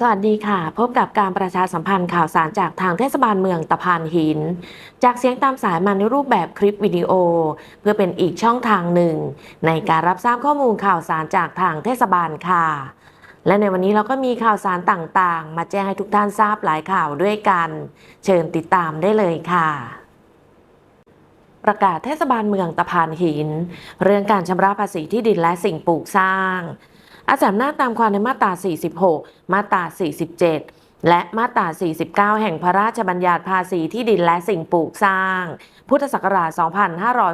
สวัสดีค่ะ พบกับการประชาสัมพันธ์ข่าวสารจากทางเทศบาลเมืองตะพานหิน จากเสียงตามสายมาในรูปแบบคลิปวิดีโอ เพื่อเป็นอีกช่องทางหนึ่ง ในการรับทราบข้อมูลข่าวสารจากทางเทศบาลค่ะ และในวันนี้เราก็มีข่าวสารต่างๆ มาแจ้งให้ทุกท่านทราบหลายข่าวด้วยกัน เชิญติดตามได้เลยค่ะประกาศเทศบาลเมืองตะพานหิน เรื่องการชำระภาษีที่ดินและสิ่งปลูกสร้าง อาศัยอำนาตามความในมาตรา 46 มาตรา 47 และมาตรา 49 แห่งพระราชบัญญัติภาษีที่ดินและสิ่งปลูกสร้าง พุทธศักราช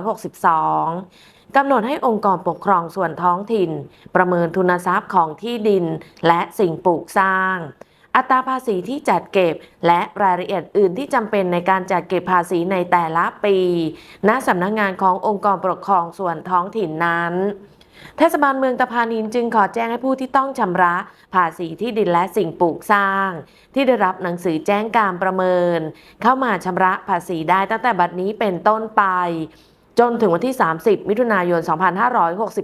2562กำหนดให้องค์กรปกครองส่วนท้องถิ่น ประเมินทุนทรัพย์ของที่ดินและสิ่งปลูกสร้าง อัตราภาษีที่จัดเก็บ และรายละเอียดอื่นที่จำเป็นในการจัดเก็บภาษีในแต่ละปี ณสำนักงงานขององค์กรปกครองส่วนท้องถิ่นนั้น เทศบาลเมืองตะพานินจึงขอแจ้งให้ผู้ที่ต้องชำระภาษีที่ดินและสิ่งปลูกสร้าง ที่ได้รับหนังสือแจ้งการประเมิน เข้ามาชำระภาษีได้ตั้งแต่บัดนี้เป็นต้นไป จนถึงวันที่ 30 มิถุนายน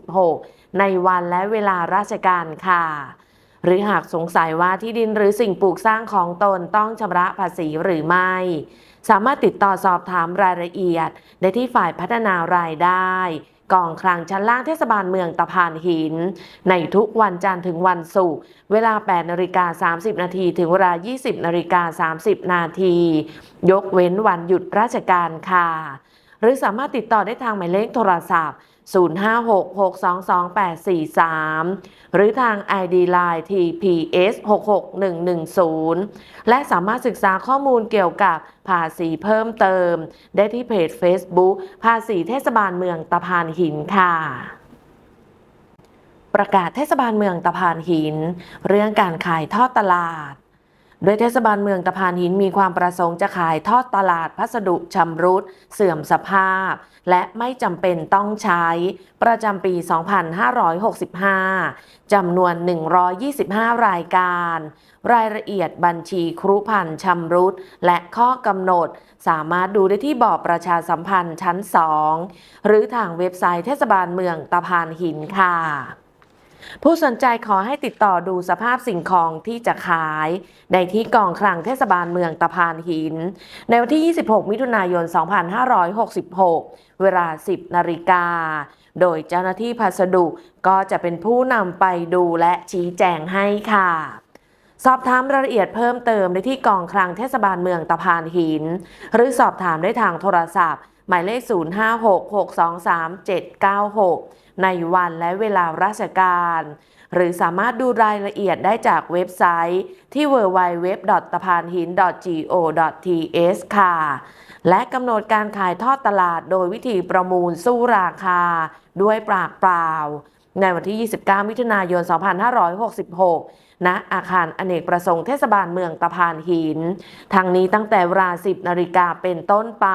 2566 ในวันและเวลาราชการค่ะ หรือหากสงสัยว่าที่ดินหรือสิ่งปลูกสร้างของตนต้องชำระภาษีหรือไม่ สามารถติดต่อสอบถามรายละเอียด ได้ที่ฝ่ายพัฒนารายได้กองคลังชั้นล่างเทศบาลเมืองตะพานหิน ในทุกวันจันทร์ถึงวันศุกร์เวลา 8นาฬิกา30 นาทีถึงเวลา 20นาฬิกา30 นาทียกเว้นวันหยุดราชการค่ะ หรือสามารถติดต่อได้ทางหมายเลขโทรศัพท์ 0566222843 หรือทาง ID Line TPS 66110 และสามารถศึกษาข้อมูลเกี่ยวกับภาษีเพิ่มเติม ได้ที่เพจ Facebook ภาษีเทศบาลเมืองตะพานหินค่ะประกาศเทศบาลเมืองตะพานหิน เรื่องการขายทอดตลาด โดยเทศบาลเมืองตะพานหินมีความประสงค์จะขายทอดตลาดพัสดุชำรุด เสื่อมสภาพ และไม่จำเป็นต้องใช้ ประจำปี 2565 จำนวน 125 รายการ รายละเอียดบัญชีครุพันธ์ชำรุด และข้อกำหนด สามารถดูได้ที่บอร์ดประชาสัมพันธ์ชั้น 2 หรือทางเว็บไซต์เทศบาลเมืองตะพานหินค่ะ ผู้สนใจขอให้ติดต่อดูสภาพสิ่งของที่จะขาย ในที่กองคลังเทศบาลเมืองตะพานหิน ในวันที่ 26 มิถุนายน 2566 เวลา 10 นาฬิกา โดยเจ้าหน้าที่พัสดุก็จะเป็นผู้นำไปดูและชี้แจงให้ค่ะ สอบถามรายละเอียดเพิ่มเติมได้ที่กองคลังเทศบาลเมืองตะพานหิน หรือสอบถามได้ทางโทรศัพท์ หมายเลข 0566237796 ในวันและเวลาราชการ หรือสามารถดูรายละเอียดได้จากเว็บไซต์ที่ www. ตะพานหิน go.th ค่ะ และกำหนดการขายทอดตลาดโดยวิธีประมูลสู้ราคา ด้วยปากเปล่า ในวันที่ 29 มิถุนายน 2566 ณอาคารอเนกประสงค์เทศบาลเมืองตะพานหิน ทางนี้ตั้งแต่เวลา 10 นาฬิกาเป็นต้นไป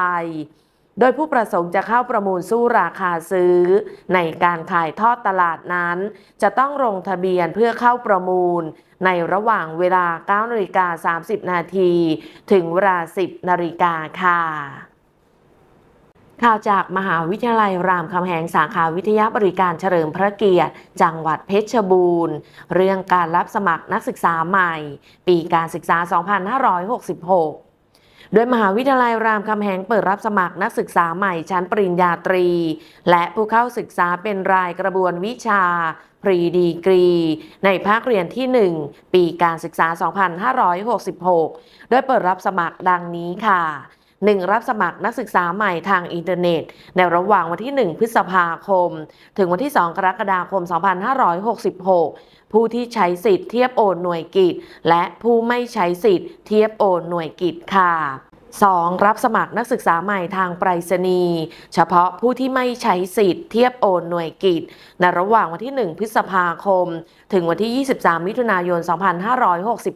โดยผู้ประสงค์จะเข้าประมูลสู้ราคาซื้อ ในการขายทอดตลาดนั้น จะต้องลงทะเบียนเพื่อเข้าประมูล ในระหว่างเวลา9นาฬิกา30 นาทีถึงเวลา 10 นาฬิกาค่ะ ข่าวจากมหาวิทยาลัยรามคำแหงสาขาวิทยาบริการเฉลิมพระเกียรติ จังหวัดเพชรบูรณ์ เรื่องการรับสมัครนักศึกษาใหม่ ปีการศึกษา 2566โดยมหาวิทยาลัยรามคำแหงเปิดรับสมัครนักศึกษาใหม่ชั้นปริญญาตรี และผู้เข้าศึกษาเป็นรายกระบวนวิชา พรีดีกรี ในภาคเรียนที่ 1 ปีการศึกษา 2566 โดยเปิดรับสมัครดังนี้ค่ะ 1. รับสมัครนักศึกษาใหม่ทางอินเทอร์เน็ต ในระหว่างวันที่ 1 พฤษภาคม ถึงวันที่ 2 กรกฎาคม 2566 ผู้ที่ใช้สิทธิ์เทียบโอนหน่วยกิจ และผู้ไม่ใช้สิทธิ์เทียบโอนหน่วยกิจค่ะ 2. รับสมัครนักศึกษาใหม่ทางไปรษณีย์เฉพาะผู้ที่ไม่ใช้สิทธิ์เทียบโอนหน่วยกิจในระหว่างวันที่ 1 พฤษภาคม ถึงวันที่ 23 มิถุนายน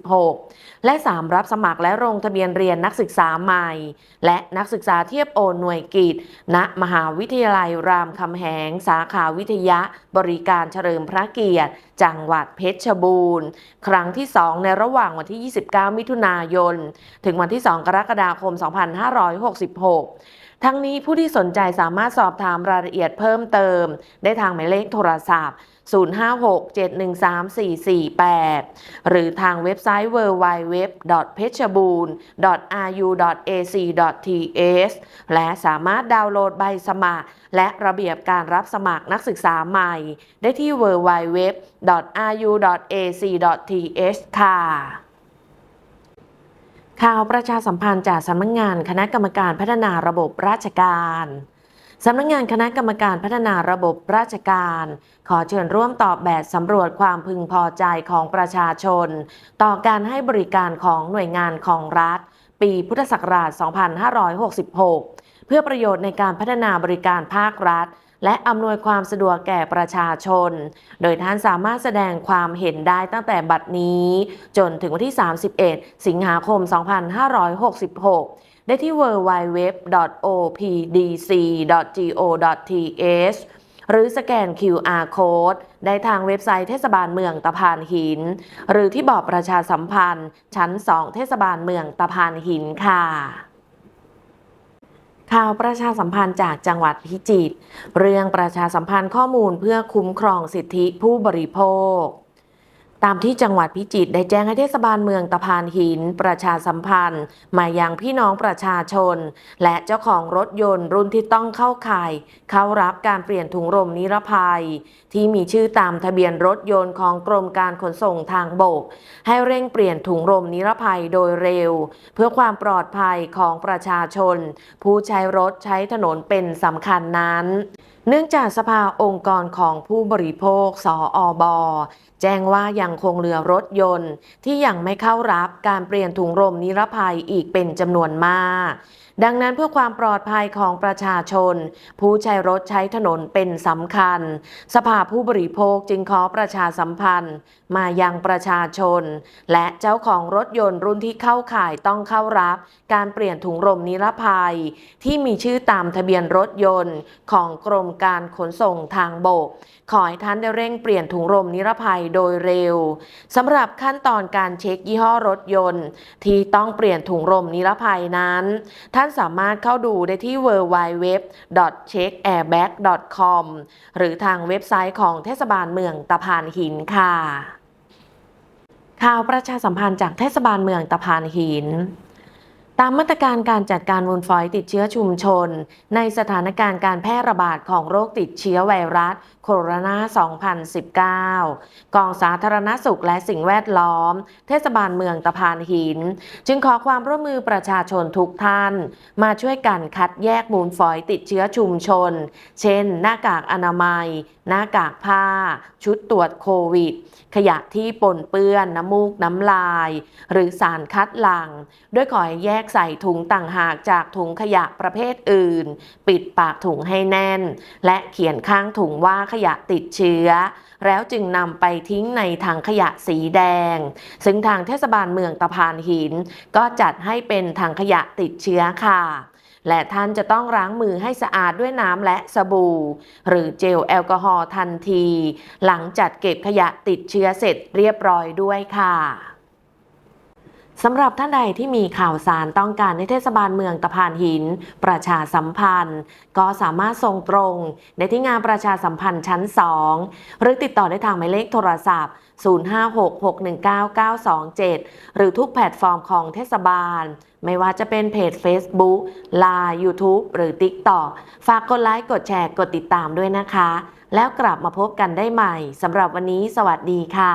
2566 และ 3. รับสมัครและลงทะเบียนเรียนนักศึกษาใหม่ และนักศึกษาเทียบโอนหน่วยกิจ ณ มหาวิทยาลัยรามคำแหง สาขาวิทยาบริการเฉลิมพระเกียรติจังหวัดเพชรบูรณ์ ครั้งที่ 2 ในระหว่างวันที่ 29 มิถุนายน ถึงวันที่ 2 กรกฎาคม 2566 ทั้งนี้ผู้ที่สนใจสามารถสอบถามรายละเอียดเพิ่มเติม ได้ทางหมายเลขโทรศัพท์ 056-713-448 หรือทางเว็บไซต์ www.pechabooru.ac.th และสามารถดาวน์โหลดใบสมัคร และระเบียบการรับสมัครนักศึกษาใหม่ ได้ที่ www.ru.ac.th ค่ะ ข่าวประชาสัมพันธ์จากสำนักงานคณะกรรมการพัฒนาระบบราชการสำนักงานคณะกรรมการพัฒนาระบบราชการ ขอเชิญร่วมตอบแบบสำรวจความพึงพอใจของประชาชน ต่อการให้บริการของหน่วยงานของรัฐ ปีพุทธศักราช 2566 เพื่อประโยชน์ในการพัฒนาบริการภาครัฐ และอำนวยความสะดวกแก่ประชาชน โดยท่านสามารถแสดงความเห็นได้ตั้งแต่บัดนี้ จนถึงวันที่ 31 สิงหาคม 2566 ได้ที่ www.opdc.go.th หรือสแกน QR Code ได้ทางเว็บไซต์เทศบาลเมืองตะพานหิน หรือที่บอร์ดประชาสัมพันธ์ ชั้น 2 เทศบาลเมืองตะพานหินค่ะ ข่าวประชาสัมพันธ์จากจังหวัดพิจิตร เรื่องประชาสัมพันธ์ข้อมูลเพื่อคุ้มครองสิทธิผู้บริโภค ตามที่จังหวัดพิจิตรได้แจ้งให้เทศบาลเมืองตะพานหิน ประชาสัมพันธ์ มายังพี่น้องประชาชน และเจ้าของรถยนต์รุ่นที่ต้องเข้าข่าย เข้ารับการเปลี่ยนถุงลมนิรภัย ที่มีชื่อตามทะเบียนรถยนต์ของกรมการขนส่งทางบก ให้เร่งเปลี่ยนถุงลมนิรภัยโดยเร็ว เพื่อความปลอดภัยของประชาชน ผู้ใช้รถใช้ถนนเป็นสำคัญนั้น เนื่องจากสภาองค์กรของผู้บริโภค สออบแจ้งว่ายังคงเหลือรถยนต์ ที่ยังไม่เข้ารับการเปลี่ยนถุงลมนิรภัยอีกเป็นจำนวนมากดังนั้นเพื่อความปลอดภัยของประชาชน ผู้ใช้รถใช้ถนนเป็นสำคัญ สภาผู้บริโภคจึงขอประชาสัมพันธ์ มายังประชาชน และเจ้าของรถยนต์รุ่นที่เข้าข่ายต้องเข้ารับ การเปลี่ยนถุงลมนิรภัย ที่มีชื่อตามทะเบียนรถยนต์ของกรมการขนส่งทางบก ขอให้ท่านได้เร่งเปลี่ยนถุงลมนิรภัยโดยเร็วสำหรับขั้นตอนการเช็คยี่ห้อรถยนต์ ที่ต้องเปลี่ยนถุงลมนิรภัยนั้นท่านสามารถเข้าดูได้ที่ www.checkairbag.com หรือทางเว็บไซต์ของเทศบาลเมืองตะพานหินค่ะ ข่าวประชาสัมพันธ์จากเทศบาลเมืองตะพานหินามมาตรการการจัดการมูลฝอยติดเชื้อชุมชน ในสถานการณ์การแพร่ระบาดของโรคติดเชื้อไวรัสโคโรนา 2019 กองสาธารณสุขและสิ่งแวดล้อม เทศบาลเมืองตะพานหิน จึงขอความร่วมมือประชาชนทุกท่าน มาช่วยกันคัดแยกมูลฝอยติดเชื้อชุมชน เช่น หน้ากากอนามัย หน้ากากผ้า ชุดตรวจโควิด ขยะที่ปนเปื้อน น้ำมูกน้ำลาย หรือสารคัดหลั่ง ด้วยขอให้แยกใส่ถุงต่างหากจากถุงขยะประเภทอื่น ปิดปากถุงให้แน่น และเขียนข้างถุงว่าขยะติดเชื้อ แล้วจึงนำไปทิ้งในถังขยะสีแดง ซึ่งทางเทศบาลเมืองตะพานหิน ก็จัดให้เป็นถังขยะติดเชื้อค่ะและท่านจะต้องล้างมือให้สะอาดด้วยน้ำและสบู่ หรือเจลแอลกอฮอล์ทันที หลังจัดเก็บขยะติดเชื้อเสร็จเรียบร้อยด้วยค่ะ สำหรับท่านใดที่มีข่าวสารต้องการในเทศบาลเมืองตะพานหิน ประชาสัมพันธ์ ก็สามารถส่งตรงในที่งานประชาสัมพันธ์ชั้น 2 หรือติดต่อได้ทางหมายเลขโทรศัพท์ 0566199927 หรือทุกแพลตฟอร์มของเทศบาล ไม่ว่าจะเป็นเพจ Facebook Line YouTube หรือ TikTok ฝากกดไลค์ กดแชร์ กดติดตามด้วยนะคะ แล้วกลับมาพบกันได้ใหม่สำหรับวันนี้ สวัสดีค่ะ